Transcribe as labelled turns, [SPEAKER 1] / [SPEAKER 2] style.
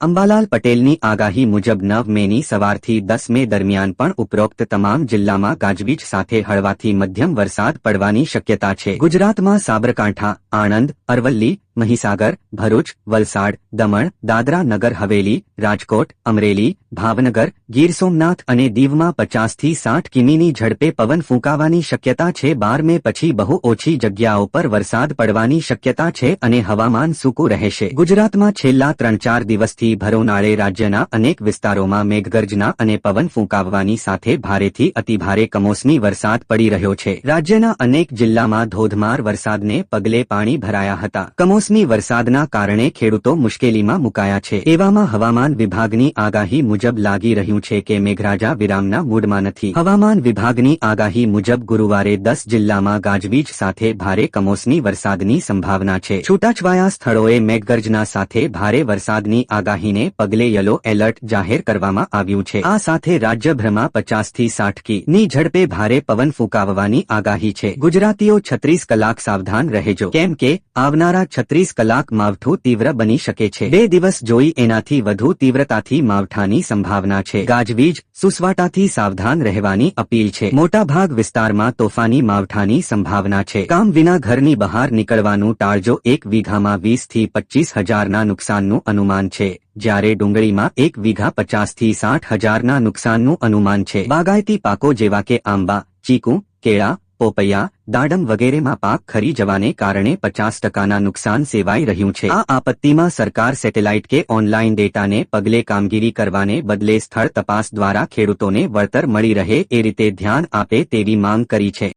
[SPEAKER 1] અંબાલાલ પટેલની આગાહી મુજબ નવ મેની સવારથી દસ મે દરમિયાન પણ ઉપરોક્ત તમામ જિલ્લામાં ગાજવીજ સાથે હળવાથી મધ્યમ વરસાદ પડવાની શક્યતા છે. ગુજરાતમાં સાબરકાંઠા, આણંદ, અરવલ્લી મહીસાગર, ભરૂચ, વલસાડ, દમણ, દાદરા નગર, હવેલી, રાજકોટ, અમરેલી, ભાવનગર, ગીર સોમનાથ અને દીવમાં પચાસથી સાઠ કિમીની ઝડપે પવન ફૂંકાવાની શક્યતા છે. બાર પછી બહુ ઓછી જગ્યાઓ પર વરસાદ પડવાની શક્યતા છે અને હવામાન સૂકું રહેશે. ગુજરાતમાં છેલ્લા ત્રણ ચાર દિવસથી ભરોનાળે રાજ્યના અનેક વિસ્તારોમાં મેઘગર્જના અને પવન ફૂંકાવવાની સાથે ભારેથી અતિભારે કમોસમી વરસાદ પડી રહ્યો છે. રાજ્યના અનેક જિલ્લામાં ધોધમાર વરસાદને પગલે પાણી ભરાયા હતા. કમોસમી વરસાદના કારણે ખેડૂતો મુશ્કેલીમાં મુકાયા છે. એવામાં હવામાન વિભાગની આગાહી મુજબ લાગી રહ્યું છે કે મેઘરાજા વિરામના મૂડમાં નથી. હવામાન વિભાગની આગાહી મુજબ ગુરુવારે દસ જિલ્લામાં ગાજવીજ સાથે ભારે કમોસમી વરસાદની સંભાવના છે. છૂટાછવાયા સ્થળોએ મેઘગર્જના સાથે ભારે વરસાદની આગાહીને પગલે યલો એલર્ટ જાહેર કરવામાં આવ્યું છે. આ સાથે રાજ્યભરમાં પચાસથી સાઠ કી ની ઝડપે ભારે પવન ફૂંકાવવાની આગાહી છે. ગુજરાતીઓ છત્રીસ કલાક સાવધાન રહેજો. કેમ કે આવનારા છત્રીસ કલાક માવઠું તીવ્ર બની શકે છે. બે દિવસ જોઈ એનાથી વધુ તીવ્રતાથી માવઠાની સંભાવના છે. ગાજવીજ, સુસવાટાથી સાવધાન રહેવાની અપીલ છે. મોટાભાગ વિસ્તારમાં તોફાની માવઠાની સંભાવના છે. કામ વિના ઘરની બહાર નીકળવાનું ટાળજો. એક વીઘામાં વીસથી પચીસ હજારના નુકસાનનું અનુમાન છે. જ્યારે ડુંગળીમાં એક વીઘા પચાસથી સાઠ હજારના નુકસાનનું અનુમાન છે. બાગાયતી પાકો જેવા કે આંબા, ચીકુ, કેળા, પોપૈયા દાડમ વગેરેમાં પાક ખરી જવાને કારણે પચાસ ટકાના નુકસાન સેવાઈ રહ્યું છે. આ આપત્તિમાં સરકાર સેટેલાઇટ કે ઓનલાઇન ડેટાને પગલે કામગીરી કરવાને બદલે સ્થળ તપાસ દ્વારા ખેડૂતોને વળતર મળી રહે એ રીતે ધ્યાન આપે તેવી માંગ કરી છે.